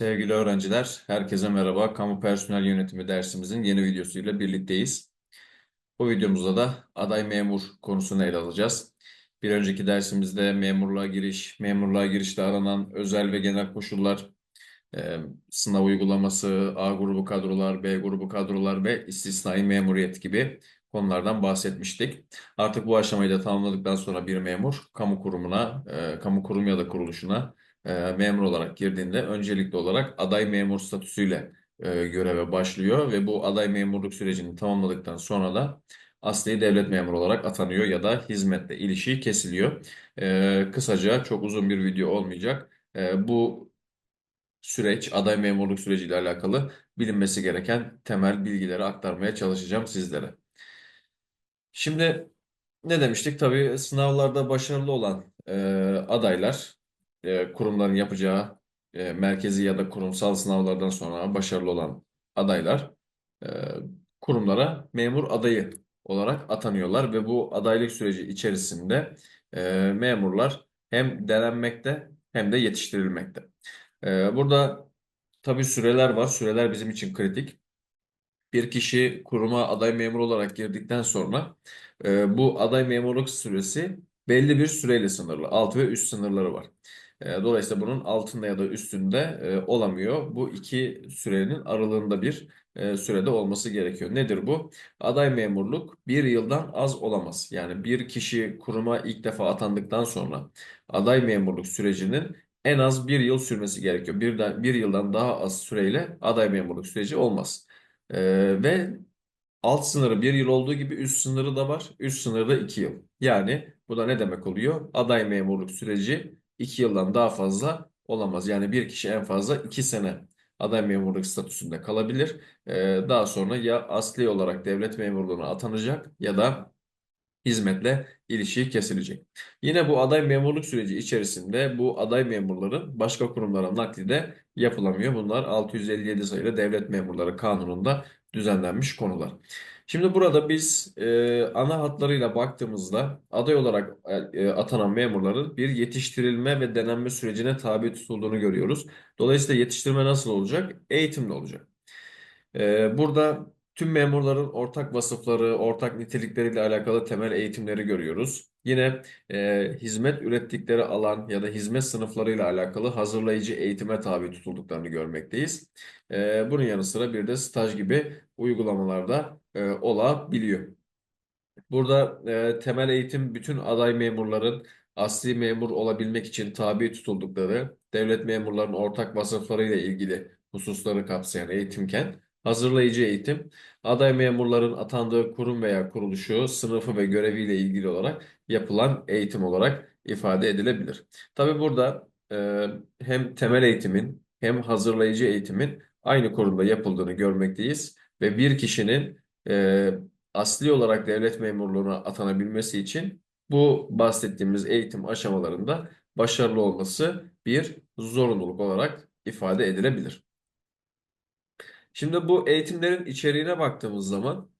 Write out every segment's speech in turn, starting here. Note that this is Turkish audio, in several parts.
Sevgili öğrenciler, herkese merhaba. Kamu personel yönetimi dersimizin yeni videosuyla birlikteyiz. Bu videomuzda da aday memur konusunu ele alacağız. Bir önceki dersimizde memurluğa giriş, memurluğa girişte aranan özel ve genel koşullar, e, sınav uygulaması, A grubu kadrolar, B grubu kadrolar ve istisnai memuriyet gibi konulardan bahsetmiştik. Artık bu aşamayı da tamamladıktan sonra bir memur kamu kurumuna, e, kamu kurum ya da kuruluşuna e, memur olarak girdiğinde öncelikli olarak aday memur statüsüyle e, göreve başlıyor ve bu aday memurluk sürecini tamamladıktan sonra da asli devlet memuru olarak atanıyor ya da hizmetle ilişiği kesiliyor. E, kısaca çok uzun bir video olmayacak. E, bu süreç, aday memurluk süreciyle alakalı bilinmesi gereken temel bilgileri aktarmaya çalışacağım sizlere. Şimdi ne demiştik? Tabii sınavlarda başarılı olan e, adaylar e, kurumların yapacağı e, merkezi ya da kurumsal sınavlardan sonra başarılı olan adaylar e, kurumlara memur adayı olarak atanıyorlar ve bu adaylık süreci içerisinde e, memurlar hem denenmekte hem de yetiştirilmekte. E, burada tabii süreler var. Süreler bizim için kritik. Bir kişi kuruma aday memur olarak girdikten sonra e, bu aday memurluk süresi belli bir süreyle sınırlı. Alt ve üst sınırları var. Dolayısıyla bunun altında ya da üstünde olamıyor. Bu iki sürenin aralığında bir sürede olması gerekiyor. Nedir bu? Aday memurluk bir yıldan az olamaz. Yani bir kişi kuruma ilk defa atandıktan sonra aday memurluk sürecinin en az bir yıl sürmesi gerekiyor. Birden, bir yıldan daha az süreyle aday memurluk süreci olmaz. Ee, ve alt sınırı bir yıl olduğu gibi üst sınırı da var. Üst sınırı da iki yıl. Yani bu da ne demek oluyor? Aday memurluk süreci iki yıldan daha fazla olamaz. Yani bir kişi en fazla iki sene aday memurluk statüsünde kalabilir. Ee, daha sonra ya asli olarak devlet memurluğuna atanacak ya da hizmetle ilişiği kesilecek. Yine bu aday memurluk süreci içerisinde bu aday memurların başka kurumlara nakli de yapılamıyor. Bunlar 657 sayılı Devlet Memurları Kanunu'nda düzenlenmiş konular. Şimdi burada biz e, ana hatlarıyla baktığımızda aday olarak e, atanan memurların bir yetiştirilme ve denenme sürecine tabi tutulduğunu görüyoruz. Dolayısıyla yetiştirme nasıl olacak? Eğitimle olacak. E, burada tüm memurların ortak vasıfları, ortak nitelikleriyle alakalı temel eğitimleri görüyoruz. Yine e, hizmet ürettikleri alan ya da hizmet sınıflarıyla alakalı hazırlayıcı eğitime tabi tutulduklarını görmekteyiz. E, bunun yanı sıra bir de staj gibi uygulamalarda e, olabiliyor. Burada e, temel eğitim bütün aday memurların asli memur olabilmek için tabi tutuldukları devlet memurlarının ortak vasıflarıyla ilgili hususları kapsayan eğitimken hazırlayıcı eğitim aday memurların atandığı kurum veya kuruluşu, sınıfı ve göreviyle ilgili olarak yapılan eğitim olarak ifade edilebilir. Tabi burada e, hem temel eğitimin hem hazırlayıcı eğitimin aynı kurumda yapıldığını görmekteyiz ve bir kişinin e, asli olarak devlet memurluğuna atanabilmesi için bu bahsettiğimiz eğitim aşamalarında başarılı olması bir zorunluluk olarak ifade edilebilir. Şimdi bu eğitimlerin içeriğine baktığımız zaman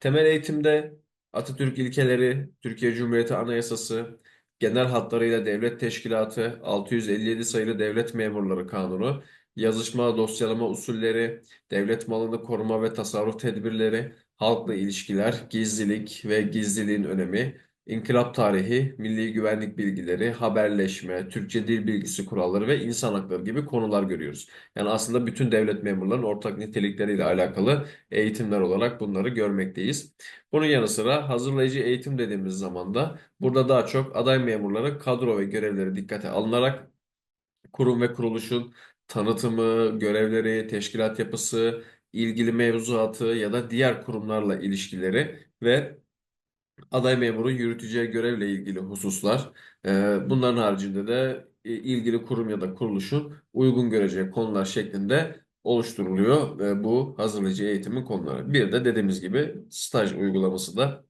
temel eğitimde Atatürk ilkeleri, Türkiye Cumhuriyeti Anayasası, genel hatlarıyla devlet teşkilatı, 657 sayılı devlet memurları kanunu, yazışma, dosyalama usulleri, devlet malını koruma ve tasarruf tedbirleri, halkla ilişkiler, gizlilik ve gizliliğin önemi, İnkılap tarihi, milli güvenlik bilgileri, haberleşme, Türkçe dil bilgisi kuralları ve insan hakları gibi konular görüyoruz. Yani aslında bütün devlet memurlarının ortak nitelikleriyle alakalı eğitimler olarak bunları görmekteyiz. Bunun yanı sıra hazırlayıcı eğitim dediğimiz zaman da burada daha çok aday memurların kadro ve görevleri dikkate alınarak kurum ve kuruluşun tanıtımı, görevleri, teşkilat yapısı, ilgili mevzuatı ya da diğer kurumlarla ilişkileri ve aday memurun yürüteceği görevle ilgili hususlar. E, bunların haricinde de e, ilgili kurum ya da kuruluşun uygun göreceği konular şeklinde oluşturuluyor e, bu hazırlayıcı eğitimin konuları. Bir de dediğimiz gibi staj uygulaması da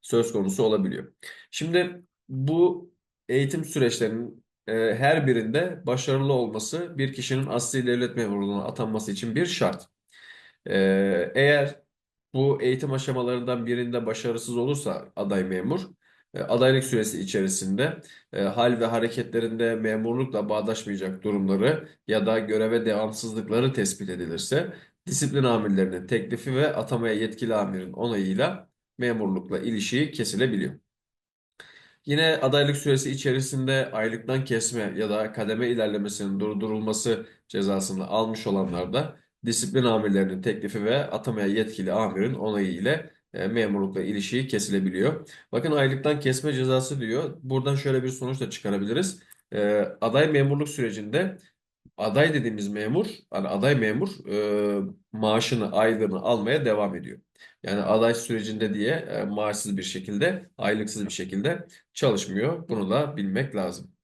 söz konusu olabiliyor. Şimdi bu eğitim süreçlerinin e, her birinde başarılı olması bir kişinin asli devlet memurluğuna atanması için bir şart. E, eğer bu eğitim aşamalarından birinde başarısız olursa aday memur e, adaylık süresi içerisinde e, hal ve hareketlerinde memurlukla bağdaşmayacak durumları ya da göreve devamsızlıkları tespit edilirse disiplin amirlerinin teklifi ve atamaya yetkili amirin onayıyla memurlukla ilişiği kesilebiliyor. Yine adaylık süresi içerisinde aylıktan kesme ya da kademe ilerlemesinin durdurulması cezasını almış olanlar da disiplin amirlerinin teklifi ve atamaya yetkili amirin onayı ile e, memurlukla ilişiği kesilebiliyor. Bakın aylıktan kesme cezası diyor. Buradan şöyle bir sonuç da çıkarabiliriz. E, aday memurluk sürecinde aday dediğimiz memur, aday memur e, maaşını, aylığını almaya devam ediyor. Yani aday sürecinde diye e, maaşsız bir şekilde, aylıksız bir şekilde çalışmıyor. Bunu da bilmek lazım.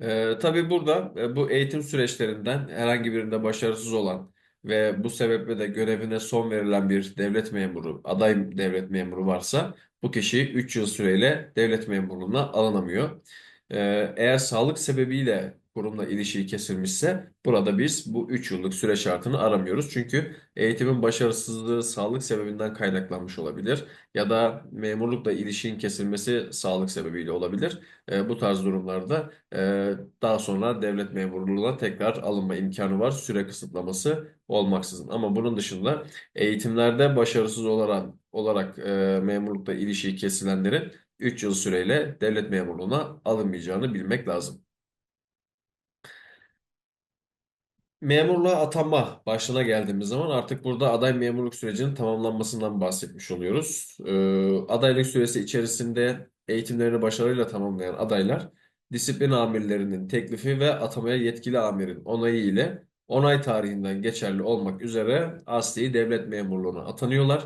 E, tabii burada e, bu eğitim süreçlerinden herhangi birinde başarısız olan ve bu sebeple de görevine son verilen bir devlet memuru, aday devlet memuru varsa bu kişi 3 yıl süreyle devlet memurluğuna alınamıyor. E, eğer sağlık sebebiyle kurumla ilişiği kesilmişse burada biz bu 3 yıllık süre şartını aramıyoruz. Çünkü eğitimin başarısızlığı sağlık sebebinden kaynaklanmış olabilir ya da memurlukla ilişiğin kesilmesi sağlık sebebiyle olabilir. E, bu tarz durumlarda e, daha sonra devlet memurluğuna tekrar alınma imkanı var. Süre kısıtlaması olmaksızın. Ama bunun dışında eğitimlerde başarısız olarak, olarak e, memurlukla ilişiği kesilenlerin 3 yıl süreyle devlet memurluğuna alınmayacağını bilmek lazım. Memurluğa atanma başlığına geldiğimiz zaman artık burada aday memurluk sürecinin tamamlanmasından bahsetmiş oluyoruz. Ee, adaylık süresi içerisinde eğitimlerini başarıyla tamamlayan adaylar disiplin amirlerinin teklifi ve atamaya yetkili amirin onayı ile onay tarihinden geçerli olmak üzere asli devlet memurluğuna atanıyorlar.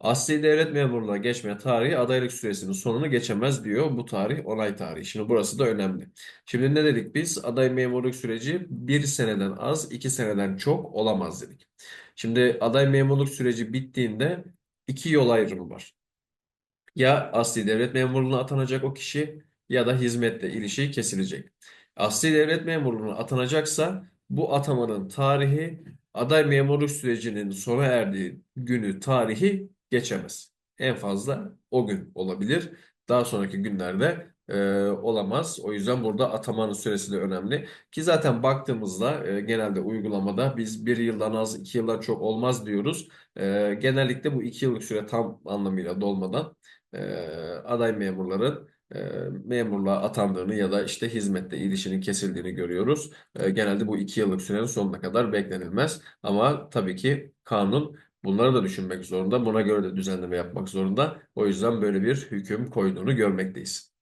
Asli devlet memurluğuna geçme tarihi adaylık süresinin sonunu geçemez diyor bu tarih onay tarihi. Şimdi burası da önemli. Şimdi ne dedik biz? Aday memurluk süreci bir seneden az, iki seneden çok olamaz dedik. Şimdi aday memurluk süreci bittiğinde iki yol ayrımı var. Ya asli devlet memurluğuna atanacak o kişi ya da hizmetle ilişiği kesilecek. Asli devlet memurluğuna atanacaksa bu atamanın tarihi aday memurluk sürecinin sona erdiği günü tarihi geçemez. En fazla o gün olabilir. Daha sonraki günlerde e, olamaz. O yüzden burada atamanın süresi de önemli. Ki zaten baktığımızda e, genelde uygulamada biz bir yıldan az, iki yıldan çok olmaz diyoruz. E, genellikle bu iki yıllık süre tam anlamıyla dolmadan e, aday memurların e, memurluğa atandığını ya da işte hizmette ilişkinin kesildiğini görüyoruz. E, genelde bu iki yıllık sürenin sonuna kadar beklenilmez. Ama tabii ki kanun bunları da düşünmek zorunda. Buna göre de düzenleme yapmak zorunda. O yüzden böyle bir hüküm koyduğunu görmekteyiz.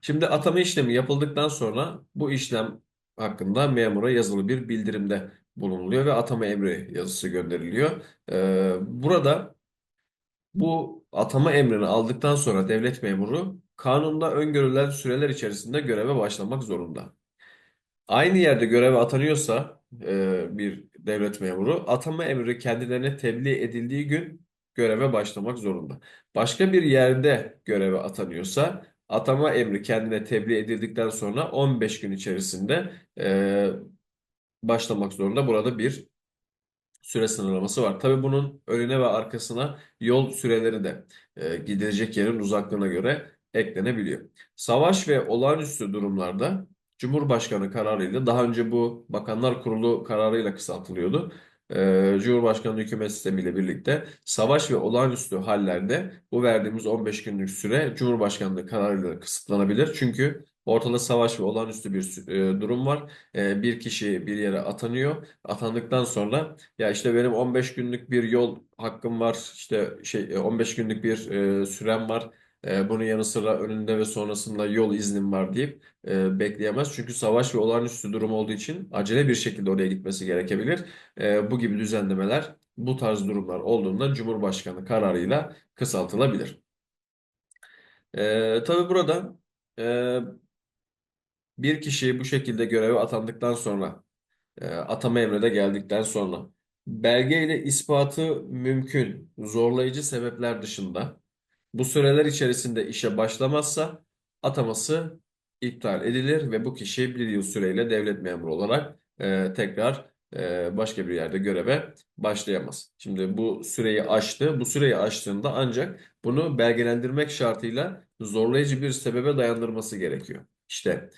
Şimdi atama işlemi yapıldıktan sonra bu işlem hakkında memura yazılı bir bildirimde bulunuluyor ve atama emri yazısı gönderiliyor. Ee, burada bu atama emrini aldıktan sonra devlet memuru kanunda öngörülen süreler içerisinde göreve başlamak zorunda. Aynı yerde göreve atanıyorsa e, bir devlet memuru atama emri kendilerine tebliğ edildiği gün göreve başlamak zorunda. Başka bir yerde göreve atanıyorsa atama emri kendine tebliğ edildikten sonra 15 gün içerisinde e, başlamak zorunda. Burada bir süre sınırlaması var. Tabii bunun önüne ve arkasına yol süreleri de e, gidilecek yerin uzaklığına göre eklenebiliyor. Savaş ve olağanüstü durumlarda Cumhurbaşkanı kararıyla daha önce bu Bakanlar Kurulu kararıyla kısaltılıyordu. Ee, Cumhurbaşkanlığı hükümet sistemiyle birlikte savaş ve olağanüstü hallerde bu verdiğimiz 15 günlük süre Cumhurbaşkanlığı kararıyla kısıtlanabilir. Çünkü ortada savaş ve olağanüstü bir e, durum var. E, bir kişi bir yere atanıyor. Atandıktan sonra ya işte benim 15 günlük bir yol hakkım var. İşte şey 15 günlük bir e, sürem var. E, bunun yanı sıra önünde ve sonrasında yol iznim var deyip e, bekleyemez. Çünkü savaş ve olağanüstü durum olduğu için acele bir şekilde oraya gitmesi gerekebilir. E, bu gibi düzenlemeler bu tarz durumlar olduğunda Cumhurbaşkanı kararıyla kısaltılabilir. E, tabii burada e, bir kişi bu şekilde göreve atandıktan sonra e, atama emri de geldikten sonra belgeyle ispatı mümkün zorlayıcı sebepler dışında bu süreler içerisinde işe başlamazsa ataması iptal edilir ve bu kişi bir yıl süreyle devlet memuru olarak e, tekrar e, başka bir yerde göreve başlayamaz. Şimdi bu süreyi aştı. Bu süreyi aştığında ancak bunu belgelendirmek şartıyla zorlayıcı bir sebebe dayandırması gerekiyor. İşte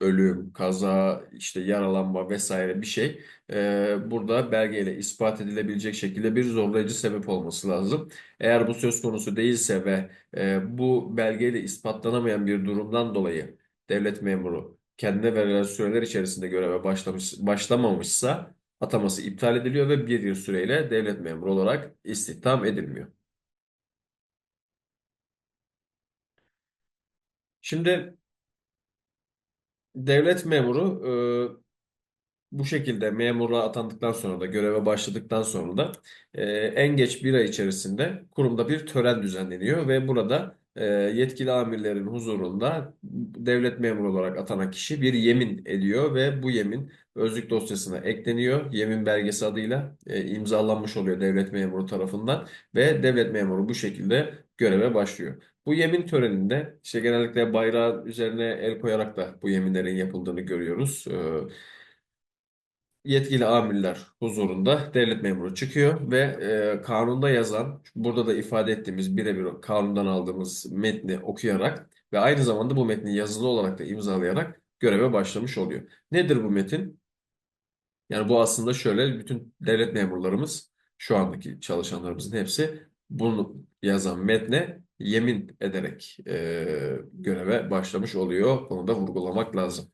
ölüm, kaza, işte yaralanma vesaire bir şey e, burada belgeyle ispat edilebilecek şekilde bir zorlayıcı sebep olması lazım. Eğer bu söz konusu değilse ve e, bu belgeyle ispatlanamayan bir durumdan dolayı devlet memuru kendine verilen süreler içerisinde göreve başlamış, başlamamışsa ataması iptal ediliyor ve bir yıl süreyle devlet memuru olarak istihdam edilmiyor. Şimdi devlet memuru bu şekilde memurluğa atandıktan sonra da göreve başladıktan sonra da e, en geç bir ay içerisinde kurumda bir tören düzenleniyor ve burada e, yetkili amirlerin huzurunda devlet memuru olarak atanan kişi bir yemin ediyor ve bu yemin özlük dosyasına ekleniyor. Yemin belgesi adıyla e, imzalanmış oluyor devlet memuru tarafından ve devlet memuru bu şekilde göreve başlıyor. Bu yemin töreninde işte genellikle bayrağın üzerine el koyarak da bu yeminlerin yapıldığını görüyoruz. E, yetkili amirler huzurunda devlet memuru çıkıyor ve e, kanunda yazan, burada da ifade ettiğimiz birebir kanundan aldığımız metni okuyarak ve aynı zamanda bu metni yazılı olarak da imzalayarak göreve başlamış oluyor. Nedir bu metin? Yani bu aslında şöyle bütün devlet memurlarımız şu andaki çalışanlarımızın hepsi bunu yazan metne yemin ederek e, göreve başlamış oluyor. Onu da vurgulamak lazım.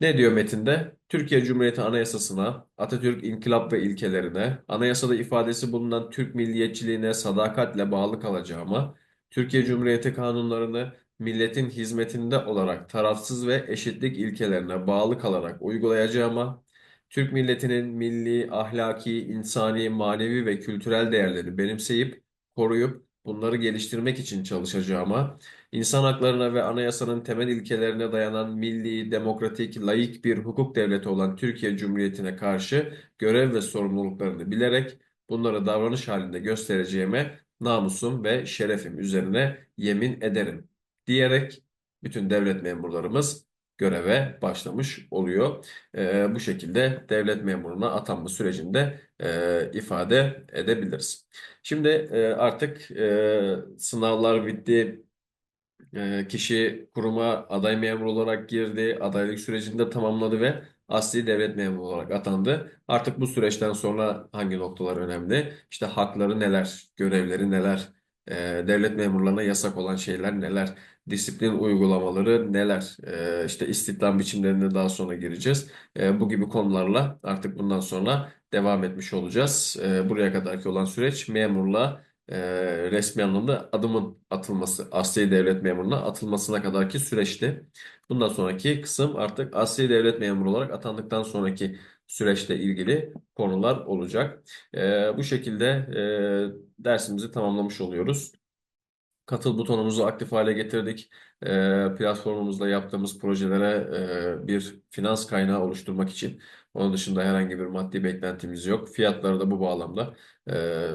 Ne diyor metinde? Türkiye Cumhuriyeti Anayasası'na, Atatürk İnkılap ve ilkelerine, anayasada ifadesi bulunan Türk milliyetçiliğine sadakatle bağlı kalacağıma, Türkiye Cumhuriyeti kanunlarını milletin hizmetinde olarak tarafsız ve eşitlik ilkelerine bağlı kalarak uygulayacağıma, Türk milletinin milli, ahlaki, insani, manevi ve kültürel değerleri benimseyip, koruyup, bunları geliştirmek için çalışacağıma, insan haklarına ve anayasanın temel ilkelerine dayanan milli, demokratik, layık bir hukuk devleti olan Türkiye Cumhuriyeti'ne karşı görev ve sorumluluklarını bilerek bunları davranış halinde göstereceğime namusum ve şerefim üzerine yemin ederim diyerek bütün devlet memurlarımız göreve başlamış oluyor. E, bu şekilde devlet memuruna atanma sürecinde e, ifade edebiliriz. Şimdi e, artık e, sınavlar bitti. E, kişi kuruma aday memur olarak girdi, adaylık sürecini de tamamladı ve asli devlet memuru olarak atandı. Artık bu süreçten sonra hangi noktalar önemli? İşte hakları neler, görevleri neler, devlet memurlarına yasak olan şeyler neler, disiplin uygulamaları neler, işte istihdam biçimlerine daha sonra gireceğiz. Bu gibi konularla artık bundan sonra devam etmiş olacağız. Buraya kadarki olan süreç memurla resmi anlamda adımın atılması, asli devlet memuruna atılmasına kadarki süreçti. Bundan sonraki kısım artık asli devlet memuru olarak atandıktan sonraki süreçle ilgili konular olacak. E, bu şekilde e, dersimizi tamamlamış oluyoruz. Katıl butonumuzu aktif hale getirdik. E, platformumuzda yaptığımız projelere e, bir finans kaynağı oluşturmak için. Onun dışında herhangi bir maddi beklentimiz yok. Fiyatları da bu bağlamda e,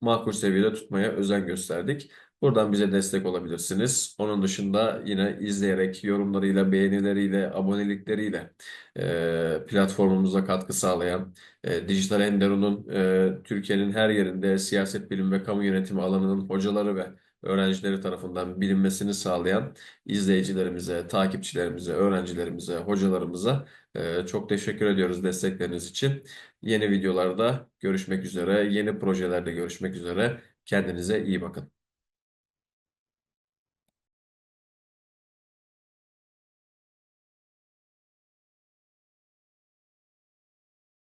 makul seviyede tutmaya özen gösterdik. Buradan bize destek olabilirsiniz. Onun dışında yine izleyerek, yorumlarıyla, beğenileriyle, abonelikleriyle e, platformumuza katkı sağlayan e, Dijital Enderun'un e, Türkiye'nin her yerinde siyaset bilimi ve kamu yönetimi alanının hocaları ve öğrencileri tarafından bilinmesini sağlayan izleyicilerimize, takipçilerimize, öğrencilerimize, hocalarımıza e, çok teşekkür ediyoruz destekleriniz için. Yeni videolarda görüşmek üzere, yeni projelerde görüşmek üzere. Kendinize iyi bakın.